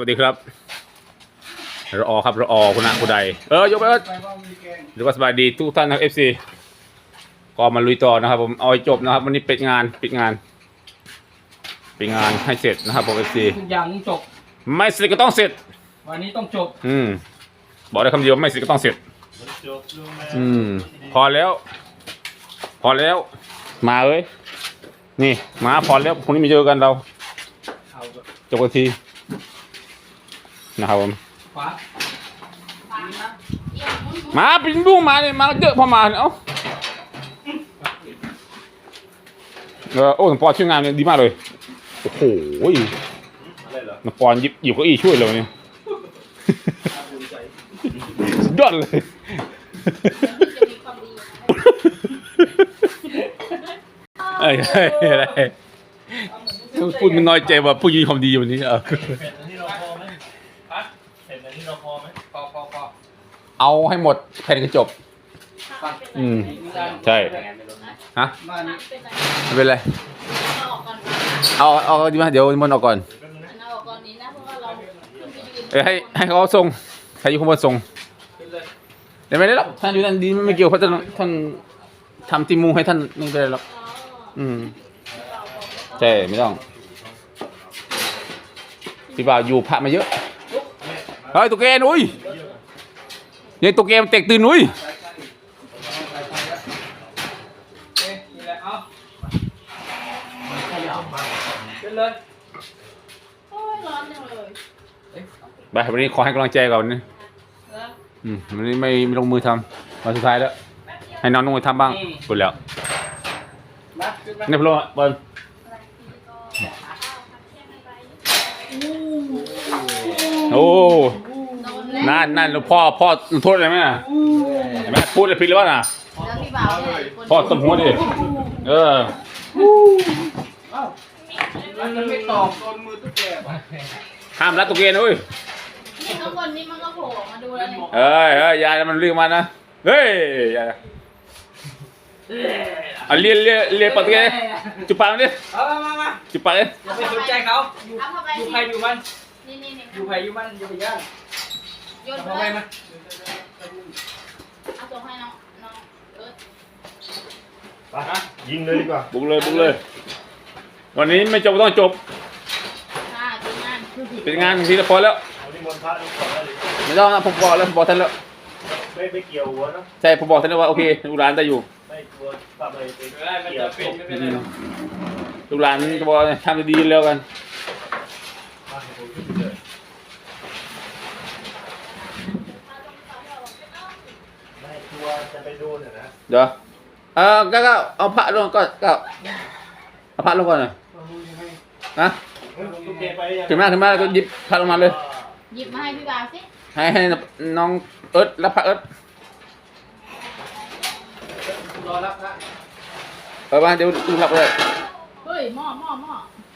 วัสดีครับรอครับรอคุณนะคุณใดเออยกไปเอิร์ธหรือว่าสบายดีทุกท่านนะครับเอฟซีก็มาลุยต่อนะครับ ผมเอาให้จบนะครับ วันนี้ปิดงานปิดงานปิดงานให้เสร็จนะครับผมเอฟซีทุกอย่างต้องจบไม่เสร็จก็ต้องเสร็จ วันนี้ต้องจบ อืมบอกได้คำเดียวไม่เสร็จก็ต้องเสร็จ อืม พอแล้ว พอแล้ว มาเอ้ยนี่มาพอแล้วพรุ่งนี้มาเจอกันเราเอาแบบจบกันที นะครับผมขวามาเป็นลูกมาเนี่ยมาเยอะพอมาเนี่ยเอ้าเออโอ้หลวงปอช่วยงานเนี่ยดีมากเลย โอ้โหหลวงปอนหยิบหยิบเก้าอี้ช่วยเลยวันนี่สุดยอดเลยเอ้ยเอ้ยอะไรพูดมันน้อยใจว่าผู้หญิงความดีวันนี้เออ อันนี้เราพอไหมพอพอพอเอาให้หมดแผ่นกระจบอืม ใช่ ฮะมานี่ไม่เป็นไร เอาเอาดีไหมเดี๋ยวมันออกก่อนเอ้ยให้ให้เขาส่งใครอยู่ข้างบนส่งขึ้นเลยเดี๋ยวไม่ได้หรอกท่านอยู่นั่นดีไม่เกี่ยวเพราะท่านท่านทำติมูให้ท่านไม่เป็นไรหรอกอืมใช่ไม่ต้องพี่บ่าวอยู่พระมาเยอะ เฮ้ยตุ๊กแกนุ้ยยังตุ๊กแกมันเตกตื่นนุ้ยเอ๊ะนี่แหละเอาขึ้นเลยไปวันนี้ขอให้กำลังใจก่อนนะอืมวันนี้ไม่ไม่ลงมือทำวันสุดท้ายแล้ว ให้น้องลงมือทำบ้างสุดแล้วมาขึ้นมานี่พลบอล โอ้นั่นนั่นแล้วพ่อพ่อโทษอะไรไหมน่ะเห็นไหมพูดอะไรผิดหรือเปล่าน่ะพ่อตบหัวดิเออเอ้ามันไม่ตอบโดนมือตุ๊กแกว่ะห้ามรัดตัวเกนนะเว้ยนี่ข้างบนนี่มันก็โผล่ออกมาดูแล้วเนี่ยเอ้ยเอ้ยอยามันเรียกมานะเฮ้ยอย่าเอาเลียเลียเลียปากตัวเกนจุบปากมันดิเอามามามาจุบปากดิอย่าไปสนใจเขาอยู่เอาเข้าไปอยู่ใครอยู่มัน นี่นี่นี่อยู่ใครอยู่มันอย่าไปย่างโยนเอาไปเข้าไปเลยมาเอาส่งให้น้องน้องเอิร์ธไปยิงเลยดีกว่าบุกเลยบุกเลย วันนี้ไม่จบก็ต้องจบค่ะทีมงานเป็นงานทีละคนแล้ว เอานิมนต์พระนี่ก่อนได้เลยไม่ต้องนะผมบอกแล้วผมบอกท่านแล้วไม่ไม่เกี่ยวหัวเนอะใช่ผมบอกท่านแล้วว่าโอเคลูกหลานได้อยู่ไม่กลัวปรับอะไรไปไม่ได้มันจะเป็นไม่เป็นไรหรอกลูกหลานจะบอกทำดีๆแล้วกันมาให้ผม ขึ้นเลยไม่กลัวจะไปโดนอะนะเดี๋ยวเออก็ก็เอาพระลงก็ก็เอาพระลงก่อนหน่อยนะเฮ้ยตุ๊กแกไปยังถึงมาถึงมาก็หยิบพระลงมาเลย หยิบมาให้พี่บ่าวสิ ให้ให้น้องเอิร์ธรับพระเอิร์ธรอรับนะเออมาเดี๋ยวดูรับเลยเฮ้ยหม้อหม้อหม้อ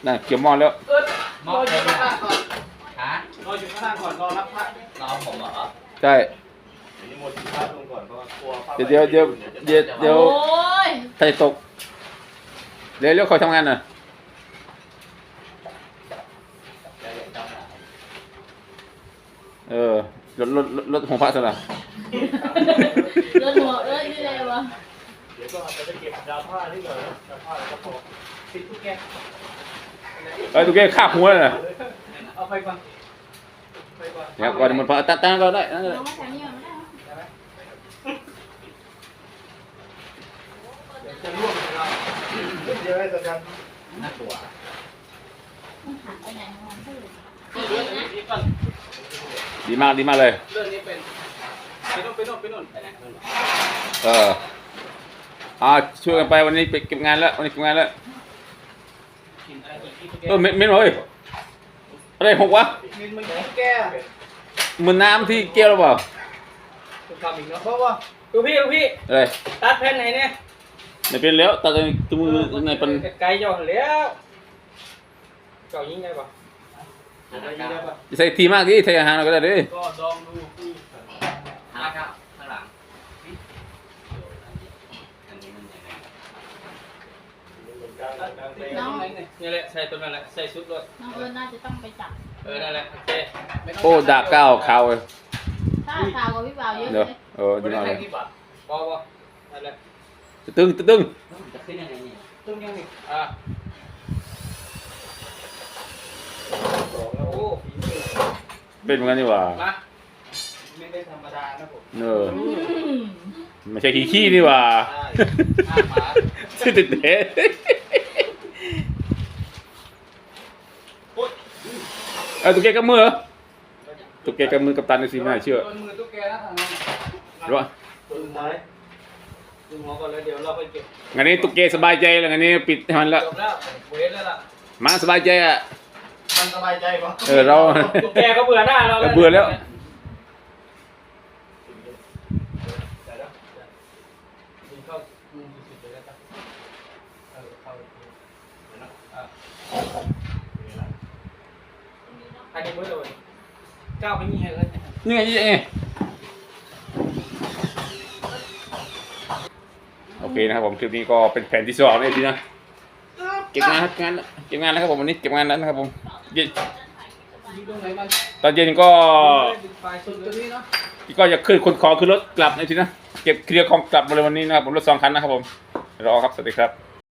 น่ะเกี่ยวหม้อแล้ว เอิร์ดรออยู่ข้างล่างก่อนฮะ รออยู่ข้างล่างก่อนรอรับพระรอผมเหรอใช่เดี๋ยวนิมนต์พระลงก่อนเพราะว่ากลัวพระเดี๋ยวเดี๋ยวเดี๋ยวเดี๋ยวเดี๋ยวโอ้ยใครตก เดี๋ยวเร็วเขาทำงานหน่อยเออรถรถรถรถของพระสละเลือดหัวเลือดนี่เลยวะเดี๋ยวก็อาจจะไปเก็บดาวผ้าที่ก่อนนะดาวผ้าแล้วก็พอติดตุ๊กแกเอ้ยตุ๊กแกคาบหัวเลยนะเอาไปก่อนไปก่อน เดี๋ยวก่อนมันพอตั้งตั้งก็ได้ตั้งก็น้ได้นั่นเดี๋ยวจะร่วงเลยเราเดี๋ยวให้สัญญาณน่ากลัวมันหันไปไหนของมันพูดเลื่อนอันนี้ก่อนดีมากดีมากเลยเลื่อนนี้เป็นไปโน่นไปโน่นไปโน่นไปไหนเอออ่าช่วยกันไปวันนี้ไปเก็บงานแล้ววันนี้เก็บงานแล้วกินอะไรกินตุ๊กแกเออเม็ดเม็ดเฮ้ย อะไรหกวะมินมันตุ๊กแกเหมือนน้ำที่แก้วหรือเปล่าคุณทำอีกเนาะเพราะว่าดูพี่ดูพี่อะไรตัดแผ่นไหนเนี่ยไม่เป็นแล้วตัดในตัวมือในเป็นไกลจ่อแล้วเก่ายิงได้ปะยิงได้ปะใส่ทีมากดิใส่อาหารเราก็ได้ดิก็ดองดูคู่ ข้างครับข้างหลังอันนี้มันยังไง น้องนี่แหละใส่ตัวนั่นแหละใส่ชุดรถน้องเอิร์ธน่าจะต้องไปจับ เออนั่นแหละโอเคโอ้ดาเก้าเขาเว้ยถ้าข่าวกับพี่บ่าวเยอะเดี๋ยวเลยเออไม่ดีได้มากเลแข่ยงกี่บาทบอบออะไรตึ้งตึ้งจะขึ้นยังไงนี่ตึ้งยังนี่อะบอกแล้วโอ้ฝีมือเป็นเหมือนกันนี่หว่ามาไม่ได้ธรรมดานะผมเอออืมไม่ใช่ขี้ขี้นี่หว่า ใช่ห้าหมา ชื่อติดเตะ โอ๊ย เออตุ๊กแกกับมือเหรอตุ๊กแกกับมือกับตันในซีไม่น่าเชื่อโดนมือตุ๊กแกนะทางนั้นหรือว่าดึงหัวเลยดึงหัวก่อนแล้วเดี๋ยวเราไปเก็บงานนี้ตุ๊กแกสบายใจแล้วงานนี้ปิดให้มันละจบแล้วเวทแล้วล่ะมาสบายใจอะมันสบายใจปะเออเราตุ๊กแกเขาเบื่อหน้าเราเออเบื่อแล้ว เดี๋ยวนะเดี๋ยวดึงเข้ามุมสุดๆเลยนะครับเออเข้าเดี๋ยวนะอะอันนี้มือเลยก้าวไปนี่ให้เลยนี่ไงนี่ไงโอเคนะครับผมคลิปนี้ก็เป็นแผนที่สองเลยทีนะเก็บงานครับงานเก็บงานแล้วครับผมวันนี้เก็บงานแล้วนะครับผมเย็นยิงตรงไหนมันตอนเย็นก็ไฟสุดตรงนี้เนาะก็จะขึ้นคนของขึ้นรถกลับในทีนะเก็บเคลียร์ของกลับมาเลยวันนี้นะครับผมรถสองคันนะครับผมรอครับสวัสดีครับ